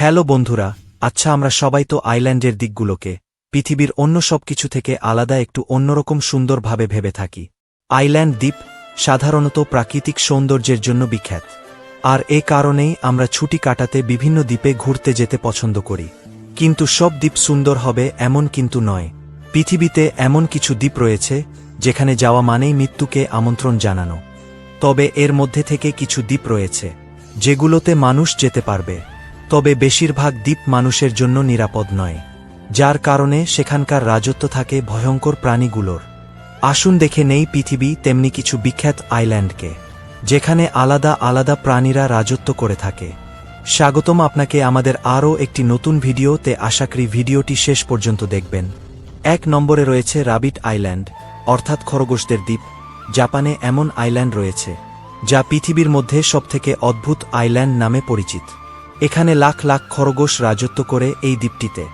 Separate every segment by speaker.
Speaker 1: Hello বন্ধুরা আচ্ছা আমরা সবাই তো আইল্যান্ডের দিকগুলোকে, পৃথিবীর অন্য সব কিছু থেকে আলাদা একটু অন্যরকম সুন্দরভাবে ভেবে থাকি। আইল্যান্ড দ্বীপ সাধারণত প্রাকৃতিক সৌন্দর্যের জন্য বিখ্যাত। আর এ কারণেই আমরা ছুটি কাটাতে বিভিন্ন দ্বীপে ঘুরতে যেতে পছন্দ করি। কিন্তু সব দ্বীপ সুন্দর হবে এমন কিন্তু নয়। পৃথিবীতে এমন কিছু দ্বীপ রয়েছে, যেখানে যাওয়া মানেই মৃত্যুকে আমন্ত্রণ জানানো। তবে এর মধ্যে থেকে কিছু দ্বীপ রয়েছে, যেগুলোতে মানুষ যেতে পারবে। তবে বেশিরভাগ দ্বীপ মানুষের জন্য নিরাপদ নয়, যার কারণে সেখানকার রাজত্ব থাকে ভয়ঙ্কর প্রাণীগুলোর। আসুন দেখে নেই পৃথিবী তেমনি কিছু বিখ্যাত আইল্যান্ডকে, যেখানে আলাদা আলাদা প্রাণীরা রাজত্ব করে থাকে। স্বাগতম আপনাকে আমাদের আরও একটি নতুন ভিডিওতে আশাকরি ভিডিওটি শেষ পর্যন্ত দেখবেন। এক নম্বরে রয়েছে রাবিট আইল্যান্ড, অর্থাৎ খরগোশদের দ্বীপ। জাপানে এমন আইল্যান্ড রয়েছে, যা পৃথিবীর মধ্যে সবথেকে অদ্ভুত আইল্যান্ড নামে পরিচিত। এখানে লাখ লাখ খরগোশ রাজত্ব করে এই দ্বীপটিতে।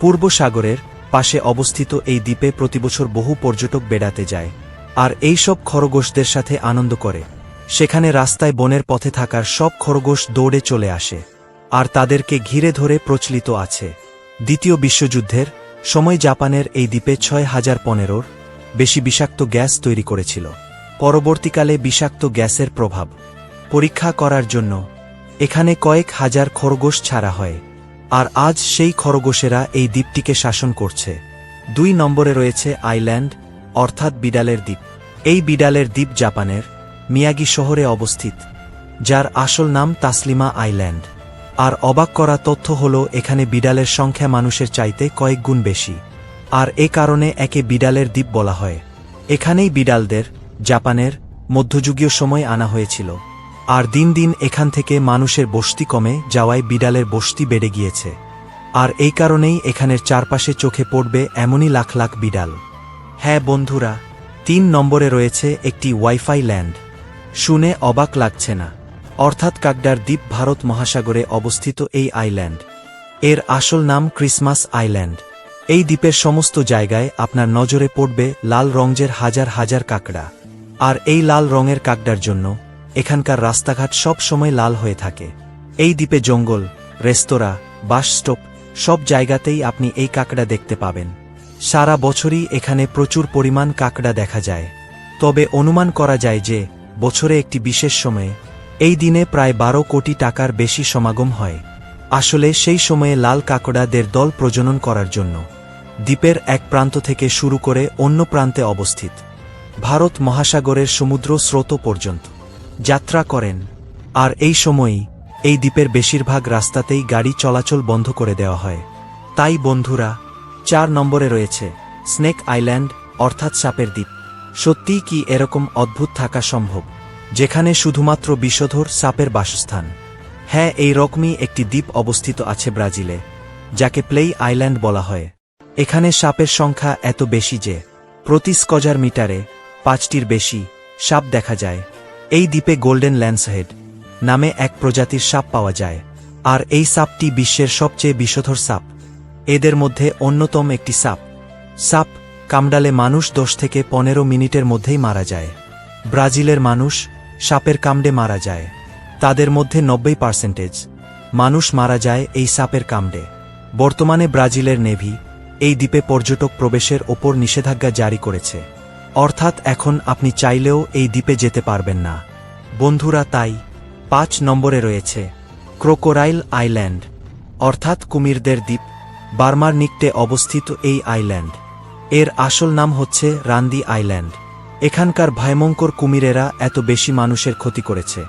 Speaker 1: পূর্ব সাগরের পাশে অবস্থিত এই দ্বীপে প্রতিবছর বহু পর্যটক বেড়াতে যায়, আর এই সব খরগোশদের সাথে আনন্দ করে। সেখানে রাস্তায় বনের পথে থাকার সব খরগোশ দৌড়ে চলে আসে, আর তাদেরকে ঘিরে ধরে প্রচলিত আছে। দ্বিতীয় বিশ্বযুদ্ধের সময় জাপানের এই দ্বীপে ছয় হাজার পনেরোর বেশি বিষাক্ত গ্যাস তৈরি করেছিল। পরবর্তীকালে বিষাক্ত গ্যাসের প্রভাব পরীক্ষা করার জন্য এখানে কয়েক হাজার খরগোশ ছাড়া হয়, আর আজ সেই খরগোশেরা এই দ্বীপটিকে শাসন করছে। দুই নম্বরে রয়েছে আইল্যান্ড, অর্থাৎ বিডালের দ্বীপ। এই বিডালের দ্বীপ জাপানের মিয়াগি শহরে অবস্থিত, যার আসল নাম তাসলিমা আইল্যান্ড। আর অবাক করা তথ্য হল, এখানে বিড়ালের সংখ্যা মানুষের চাইতে কয়েক গুণ বেশি। আর এ কারণে একে বিড়ালের দ্বীপ বলা হয়। এখানেই বিড়ালদের জাপানের মধ্যযুগীয় সময় আনা হয়েছিল। আর দিন দিন এখান থেকে মানুষের বস্তি কমে যাওয়ায় বিড়ালের বস্তি বেড়ে গিয়েছে। আর এই কারণেই এখানের চারপাশে চোখে পড়বে এমনই লাখ লাখ বিড়াল। হ্যাঁ বন্ধুরা, তিন নম্বরে রয়েছে একটি ওয়াইফাই ল্যান্ড। শুনে অবাক লাগছে না। অর্থাৎ কাকডার দ্বীপ ভারত মহাসাগরে অবস্থিত এই আইল্যান্ড। এর আসল নাম ক্রিসমাস আইল্যান্ড। এই দ্বীপের সমস্ত জায়গায় আপনার নজরে পড়বে লাল রঙের হাজার হাজার কাকড়া। আর এই লাল রঙের কাকডার জন্য এখানকার রাস্তাঘাট সব সময় লাল হয়ে থাকে। এই দ্বীপে জঙ্গল, রেস্তোরাঁ, বাস স্টপ, সব জায়গাতেই আপনি এই কাকড়া দেখতে পাবেন। সারা বছরই এখানে প্রচুর পরিমাণ কাকড়া দেখা যায়। তবে অনুমান করা যায় যে, বছরে একটি বিশেষ সময়ে এই দিনে প্রায় বারো কোটি টাকার বেশি সমাগম হয়। আসলে সেই সময়ে লাল কাকড়াদের দল প্রজনন করার জন্য দ্বীপের এক প্রান্ত থেকে শুরু করে অন্য প্রান্তে অবস্থিত। ভারত মহাসাগরের সমুদ্র স্রোত পর্যন্ত। যাত্রা করেন। আর এই সময়ই এই দ্বীপের বেশিরভাগ রাস্তাতেই গাড়ি চলাচল বন্ধ করে দেওয়া হয়। তাই, বন্ধুরা, চার নম্বরে রয়েছে স্নেক আইল্যান্ড, অর্থাৎ সাপের দ্বীপ। সত্যিই কি এরকম অদ্ভুত থাকা সম্ভব? যেখানে শুধুমাত্র বিষধর সাপের বাসস্থান। হ্যাঁ এই রকমই একটি দ্বীপ অবস্থিত আছে ব্রাজিলে, যাকে প্লেই আইল্যান্ড বলা হয়। এখানে সাপের সংখ্যা এত বেশি যে, প্রতি স্কজার মিটারে পাঁচটির বেশি সাপ দেখা যায়। এই দ্বীপে গোল্ডেন ল্যান্সহেড নামে এক প্রজাতির সাপ পাওয়া যায়, আর এই সাপটি বিশ্বের সবচেয়ে বিষধর সাপ। এদের মধ্যে অন্যতম একটি সাপ। সাপ কামডালে মানুষ দশ থেকে পনেরো মিনিটের মধ্যেই মারা যায়। ব্রাজিলের মানুষ সাপের কামড়ে মারা যায়। তাদের মধ্যে নব্বই পার্সেন্টেজ মানুষ মারা যায় এই সাপের কামড়ে। বর্তমানে ব্রাজিলের নেভি এই দ্বীপে পর্যটক প্রবেশের ওপর নিষেধাজ্ঞা জারি করেছে। অর্থাৎ এখন আপনি চাইলেও এই দ্বীপে যেতে পারবেন না। বন্ধুরা, তাই পাঁচ নম্বরে রয়েছে ক্রোকোরাইল আইল্যান্ড, অর্থাৎ কুমিরদের দ্বীপ, বার্মার নিকটে অবস্থিত এই আইল্যান্ড। এর আসল নাম হচ্ছে রান্দি আইল্যান্ড। এখানকার ভয়মঙ্কর কুমিরেরা এত বেশি মানুষের ক্ষতি করেছে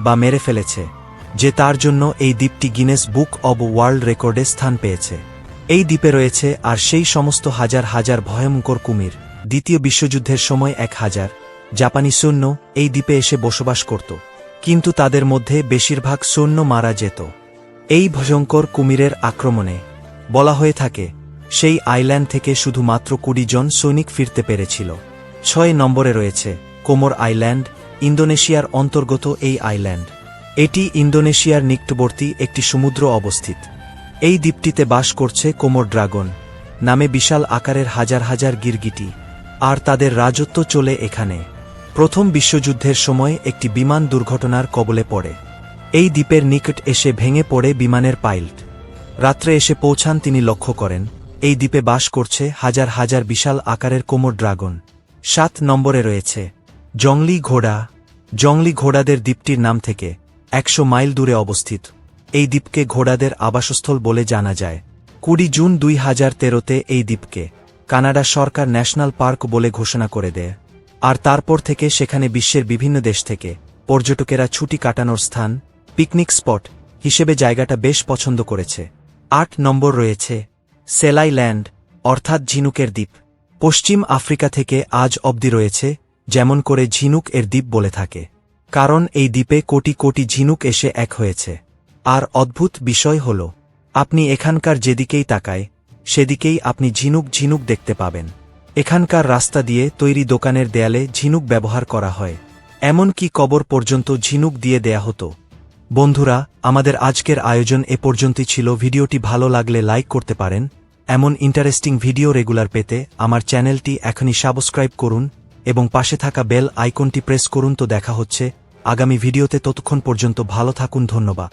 Speaker 1: বা মেরে ফেলেছে যে তার জন্য এই দ্বীপটি গিনেস বুক অব ওয়ার্ল্ড রেকর্ডে স্থান পেয়েছে। এই দ্বীপে রয়েছে আর সেই সমস্ত হাজার হাজার ভয়ঙ্কর কুমির। দ্বিতীয় বিশ্বযুদ্ধের সময় এক হাজার জাপানি সৈন্য এই দ্বীপে এসে বসবাস করত। কিন্তু তাদের মধ্যে বেশিরভাগ সৈন্য মারা যেত। এই ভয়ঙ্কর কুমিরের আক্রমণে বলা হয়ে থাকে, সেই আইল্যান্ড থেকে শুধুমাত্র কুড়ি জন সৈনিক ফিরতে পেরেছিল। ছয় নম্বরে রয়েছে কোমর আইল্যান্ড, ইন্দোনেশিয়ার অন্তর্গত এই আইল্যান্ড। এটি ইন্দোনেশিয়ার নিকটবর্তী একটি সমুদ্র অবস্থিত। এই দ্বীপটিতে বাস করছে কোমর ড্রাগন নামে বিশাল আকারের হাজার হাজার গিরগিটি। আর তাদের রাজত্ব চলে এখানে। প্রথম বিশ্বযুদ্ধের সময় একটি বিমান দুর্ঘটনার কবলে পড়ে। এই দ্বীপের নিকট এসে ভেঙে পড়ে বিমানের পাইলট। রাত্রে এসে পৌঁছান তিনি লক্ষ্য করেন, এই দ্বীপে বাস করছে হাজার হাজার বিশাল আকারের কোমর ড্রাগন। সাত নম্বরে রয়েছে, জংলি ঘোড়া। জংলি ঘোড়াদের দ্বীপটির নাম থেকে একশো মাইল দূরে অবস্থিত। এই দ্বীপকে ঘোড়াদের আবাসস্থল বলে জানা যায়। কুড়ি জুন দুই হাজার তেরোতে এই দ্বীপকে কানাডা সরকার ন্যাশনাল পার্ক বলে ঘোষণা করে দেয়। আর তারপর থেকে সেখানে বিশ্বের বিভিন্ন দেশ থেকে পর্যটকেরা ছুটি কাটানোর স্থান, পিকনিক স্পট হিসেবে জায়গাটা বেশ পছন্দ করেছে। আট নম্বর রয়েছে সেলাই ল্যান্ড, অর্থাৎ ঝিনুকের দ্বীপ। পশ্চিম আফ্রিকা থেকে আজ অবধি রয়েছে, যেমন করে ঝিনুক এর দ্বীপ বলে থাকে। কারণ এই দ্বীপে কোটি কোটি ঝিনুক এসে এক হয়েছে। আর অদ্ভুত বিষয় হল, আপনি এখানকার যেদিকেই তাকায় সেদিকেই আপনি ঝিনুক ঝিনুক দেখতে পাবেন। এখানকার রাস্তা দিয়ে তৈরি দোকানের দেয়ালে ঝিনুক ব্যবহার করা হয়। এমন কি কবর পর্যন্ত ঝিনুক দিয়ে দেয়া হতো। বন্ধুরা, আমাদের আজকের আয়োজন এ পর্যন্তই ছিল। ভিডিওটি ভালো লাগলে লাইক করতে পারেন। এমন ইন্টারেস্টিং ভিডিও রেগুলার পেতে আমার চ্যানেলটি এখনই সাবস্ক্রাইব করুন এবং পাশে থাকা বেল আইকনটি প্রেস করুন। তো দেখা হচ্ছে। আগামী ভিডিওতে ততক্ষণ পর্যন্ত ভালো থাকুন। ধন্যবাদ।